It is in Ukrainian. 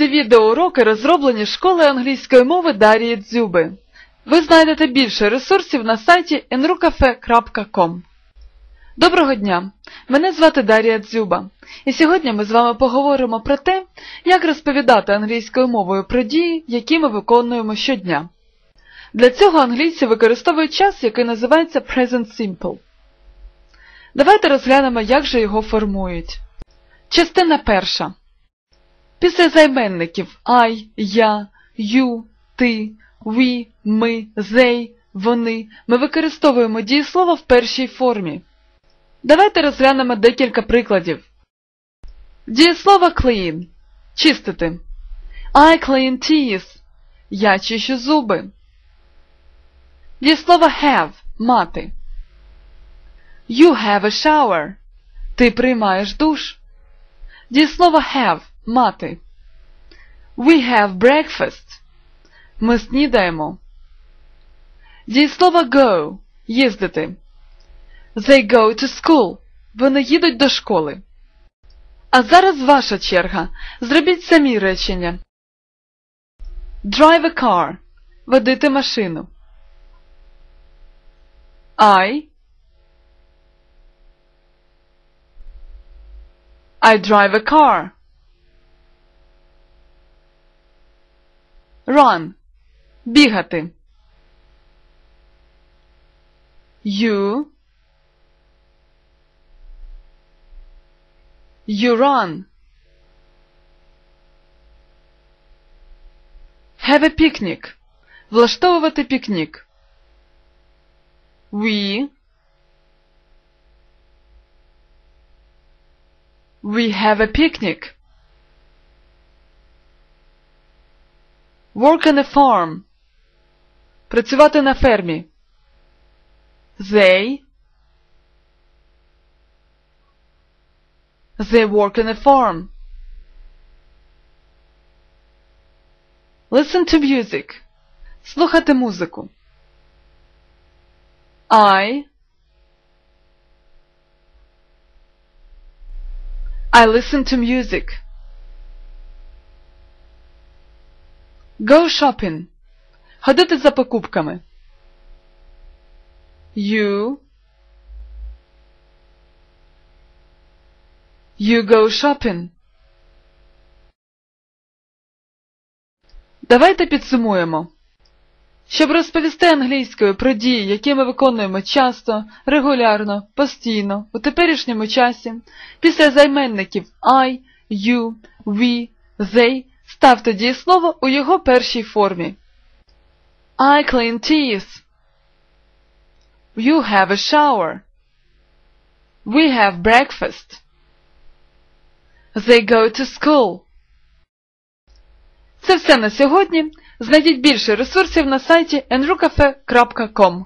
Ці відеоуроки розроблені школою англійської мови Дарії Дзюби. Ви знайдете більше ресурсів на сайті enrucafe.com. Доброго дня! Мене звати Дарія Дзюба, і сьогодні ми з вами поговоримо про те, як розповідати англійською мовою про дії, які ми виконуємо щодня. Для цього англійці використовують час, який називається Present Simple. Давайте розглянемо, як же його формують. Частина перша. Після займенників I, я, you, ти, we, ми, they, вони ми використовуємо дієслово в першій формі. Давайте розглянемо декілька прикладів. Дієслово clean чистити. I clean teeth. Я чищу зуби. Дієслово have мати. You have a shower. Ти приймаєш душ. Дієслово have мати. We have breakfast. Ми снідаємо. Дієслово go їздити. They go to school. Вони їдуть до школи. А зараз ваша черга. Зробіть самі речення. Drive a car. Водити машину. I I drive a car. Run. Бігати. You You run. Have a picnic. Влаштовувати пікнік. We We have a picnic. Work on a farm. Працювати на фермі. They They work on a farm. Listen to music. Слухати музику. I I listen to music. Go shopping. Ходити за покупками. You You go shopping. Давайте підсумуємо. Щоб розповісти англійською про дії, які ми виконуємо часто, регулярно, постійно, у теперішньому часі, після займенників I, you, we, they ставте дієслово у його першій формі. I clean teeth. You have a shower. We have breakfast. They go to school. Це все на сьогодні. Знайдіть більше ресурсів на сайті enrucafe.com